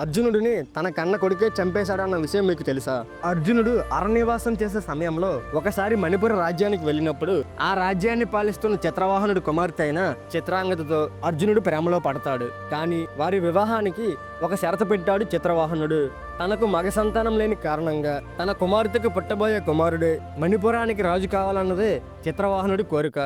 అర్జునుడిని తన కన్న కొడుకే చంపేశాడన్న విషయం మీకు తెలుసా? అర్జునుడు అరణ్యవాసం చేసే సమయంలో ఒకసారి మణిపుర రాజ్యానికి వెళ్ళినప్పుడు ఆ రాజ్యాన్ని పాలిస్తున్న చిత్రవాహనుడు కుమార్తె అయిన చిత్రాంగతతో అర్జునుడు ప్రేమలో పడతాడు. కానీ వారి వివాహానికి ఒక షరత పెట్టాడు చిత్రవాహనుడు. తనకు మగ సంతానం లేని కారణంగా తన కుమార్తెకు పుట్టబోయే కుమారుడే మణిపురానికి రాజు కావాలన్నదే చిత్రవాహనుడి కోరిక.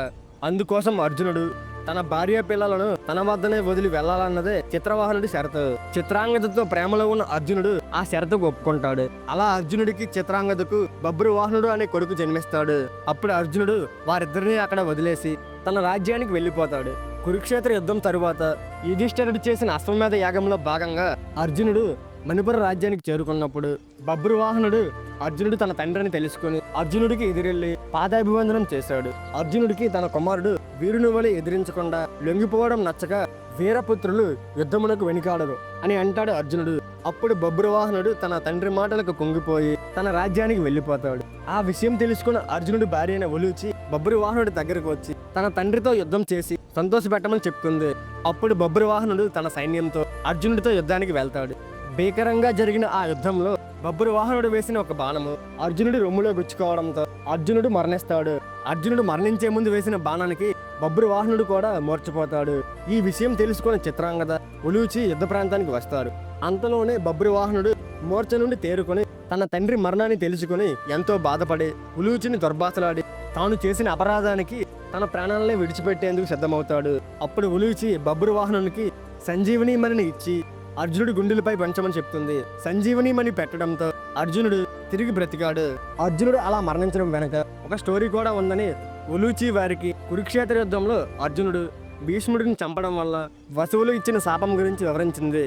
అందుకోసం అర్జునుడు తన భార్య పిల్లలను తన వద్దనే వదిలి వెళ్ళాలన్నదే చిత్రవాహనుడి షరతు. చిత్రాంగదతో ప్రేమలో ఉన్న అర్జునుడు ఆ షరతుకు ఒప్పుకుంటాడు. అలా అర్జునుడికి చిత్రాంగదకు బబ్రు వాహనుడు అనే కొడుకు జన్మిస్తాడు. అప్పుడు అర్జునుడు వారిద్దరిని అక్కడ వదిలేసి తన రాజ్యానికి వెళ్ళిపోతాడు. కురుక్షేత్ర యుద్ధం తరువాత యుధిష్ఠరుడు చేసిన అశ్వమేధ యాగంలో భాగంగా అర్జునుడు మణిపుర రాజ్యానికి చేరుకున్నప్పుడు బబ్రు వాహనుడు అర్జునుడు తన తండ్రిని తెలుసుకుని అర్జునుడికి ఎదురెళ్ళి పాదాభివందనం చేశాడు. అర్జునుడికి తన కుమారుడు వీరుని వలె ఎదిరించకుండా లొంగిపోవడం నచ్చక వీరపుత్రులు యుద్ధమునకు వెనుకాడరు అని అంటాడు అర్జునుడు. అప్పుడు బబ్రువాహనుడు తన తండ్రి మాటలకు కుంగిపోయి తన రాజ్యానికి వెళ్ళిపోతాడు. ఆ విషయం తెలుసుకున్న అర్జునుడి భార్య అయిన బబ్రువాహనుడి దగ్గరకు వచ్చి తన తండ్రితో యుద్ధం చేసి సంతోషపెట్టమని చెప్తుంది. అప్పుడు బబ్రువాహనుడు తన సైన్యంతో అర్జునుడితో యుద్ధానికి వెళ్తాడు. భీకరంగా జరిగిన ఆ యుద్ధంలో బబ్బురు వాహనుడు వేసిన ఒక బాణము అర్జునుడి రొమ్ములో గుచ్చుకోవడంతో అర్జునుడు మరణిస్తాడు. అర్జునుడు మరణించే ముందు వేసిన బాణానికి బబ్బురు వాహనుడు కూడా మూర్చపోతాడు. ఈ విషయం తెలుసుకున్న చిత్రాంగద ఉలూచి యుద్ధ ప్రాంతానికి వస్తారు. అంతలోనే బబ్బురు వాహనుడు మోర్చ నుండి తేరుకొని తన తండ్రి మరణాన్ని తెలుసుకుని ఎంతో బాధపడి ఉలూచిని దుర్భాసలాడి తాను చేసిన అపరాధానికి తన ప్రాణాలనే విడిచిపెట్టేందుకు సిద్ధమవుతాడు. అప్పుడు ఉలూచి బబ్బురు వాహనునికి సంజీవిని మరిని ఇచ్చి అర్జునుడి గుండెలపై పంచమని చెప్తుంది. సంజీవని మణి పెట్టడంతో అర్జునుడు తిరిగి బ్రతికాడు. అర్జునుడు అలా మరణించడం వెనక ఒక స్టోరీ కూడా ఉందని ఉలూచి వారికి కురుక్షేత్ర యుద్ధంలో అర్జునుడు భీష్ముడిని చంపడం వల్ల వసువులు ఇచ్చిన శాపం గురించి వివరించింది.